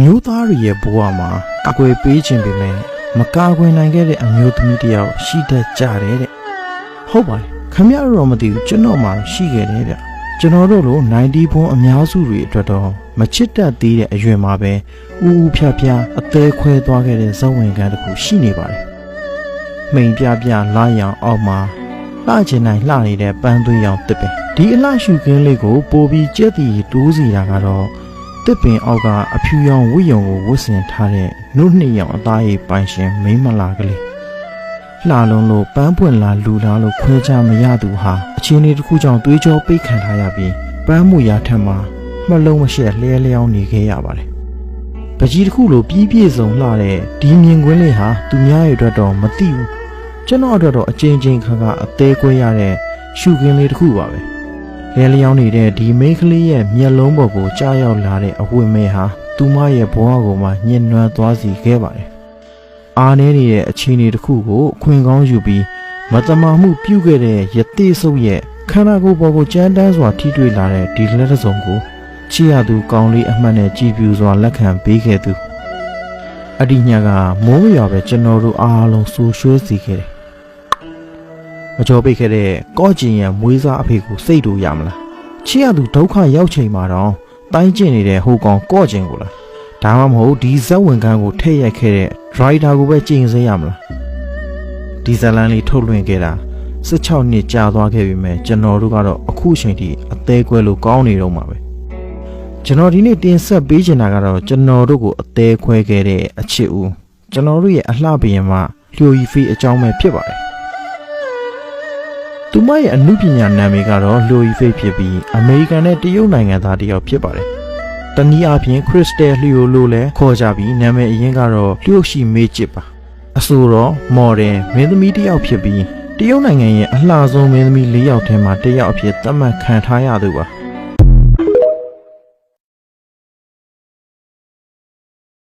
မျိုးသားတွေရဲ့ဘဝမှာအကွယ်ပေးခြင်းပေမဲ့မကာကွယ်နိုင်ခဲ့တဲ့အမျိုးသမီးတစ်ယောက်ရှိတတ်ကြတယ်တဲ့ဟုတ်ပါတယ်ခမရတော့မသိဘူးကျွန်တော်မှရှိခဲ့တယ်ဗျကျွန်တော်တို့လို90ဘွန်းအများစုတွေအတွက်တော့မချစ်တတ်သေးတဲ့အရွယ်မှာပဲဥဥဖြားဖြားအသေးခွဲသွားခဲ့တဲ့ဇဝင်ကန်တစ်ခုရှိနေပါတယ်မိန်ပြပြလာရောင်အောက်မှာလှချင်နိုင်လှနေတဲ့ပန်းသွေးရောင်တစ်ပင်ဒီအလှရှုခင်းလေးကိုပိုပြီးကြက်တီတိုးစီတာကတော့ တစ်ပင်အောက်ကအဖြူရောင်ဝိယုံကိုဝတ်ဆင်ထားတဲ့နှုတ်နှစ်ရောင်အသားရည်ပိုင်ရှင်မိန်းမလာကလေးလှလုံးလို့ပန်းပွင့်လာလူလာလို့ခွဲခြားမရသူဟာအချင်းလေးတစ်ခုကြောင့်သွေးကြောပိတ်ခံထားရပြီးပန်းမူရာထက်မှာမှတ်လုံးမရှက်လဲလျောင်းနေခဲ့ရပါတယ်။ပကြီးတစ်ခုလိုပြီးပြည့်စုံလှတဲ့ဒီမြင်ကွင်းလေးဟာသူများရဲ့အတွက်တော့မသိဘူး။ကျွန်တော်အတွက်တော့အချင်းချင်းခါခါအသေးကွဲရတဲ့ရှုခင်းလေးတစ်ခုပါပဲ။ လဲလျောင်းနေတဲ့ဒီမိန်းကလေးရဲ့မျက်လုံးပေါ်ကိုကြားရောက်လာတဲ့အဝတ်မဲဟာသူမရဲ့ဘဝကိုမှညှဉ်းနှွမ်းသွားစီခဲ့ပါတယ်။အားနည်းနေတဲ့အခြေအနေတစ်ခုကိုအခွင့်ကောင်းယူပြီးမတမာမှုပြုခဲ့တဲ့ယတိဆုပ်ရဲ့ခန္ဓာကိုယ်ပေါ်ကိုကြမ်းတမ်းစွာထိတွေ့လာတဲ့ဒီလက်တစ်စုံကိုချီရသူကောင်းလေးအမှတ်နဲ့ကြည်ပြူစွာလက်ခံပေးခဲ့သူအဒီညာကမိုးရွာပဲကျွန်တော်တို့အားလုံးဆူရွှဲစီခဲ့တယ် မကြောပိတ်ခဲ့တဲ့ကော့ကျင်ရဲ့မွေးစားအဖေကိုစိတ်တို့ရမလားချစ်ရသူဒုက္ခရောက်ချိန်မှာတော့တိုင်းကျင်နေတဲ့ဟိုကောင်ကော့ကျင်ကိုလားဒါမှမဟုတ်ဒီဇက်ဝင်ကန်းကိုထည့်ရိုက်ခဲ့တဲ့ဒရိုက်တာကိုပဲကျင်စေရမလားဒီဇလန်လေးထုတ်လွှင့်ခဲ့တာ16နှစ်ကြာသွားခဲ့ပြီမဲ့ကျွန်တော်တို့ကတော့အခုချိန်ထိအသေးကွဲလို့ကောင်းနေတော့မှာပဲကျွန်တော်ဒီနေ့တင်ဆက်ပေးချင်တာကတော့ကျွန်တော်တို့ကိုအသေးခွဲခဲ့တဲ့အချစ်ဦးကျွန်တော်တို့ရဲ့အလှပရင်မှာလျှိုရီဖေးအကြောင်းပဲဖြစ်ပါတယ် သူမရဲ့အမှုပညာနာမည်ကတော့လိုယီဖိတ်ဖြစ်ပြီးအမေရိကန်နဲ့တရုတ်နိုင်ငံသားတစ်ယောက်ဖြစ်ပါတယ်။တနည်းအားဖြင့်ခရစ်စတယ်လျိုလို့လည်းခေါ်ကြပြီးနာမည်အရင်းကတော့လျို့ရှိမေးချစ်ပါ။အဆိုတော့မော်ဒယ်မင်းသမီးတစ်ယောက်ဖြစ်ပြီးတရုတ်နိုင်ငံရဲ့အလှဆုံးမင်းသမီး၄ယောက်ထဲမှာတစ်ယောက်အဖြစ်သတ်မှတ်ခံထားရသူပါ။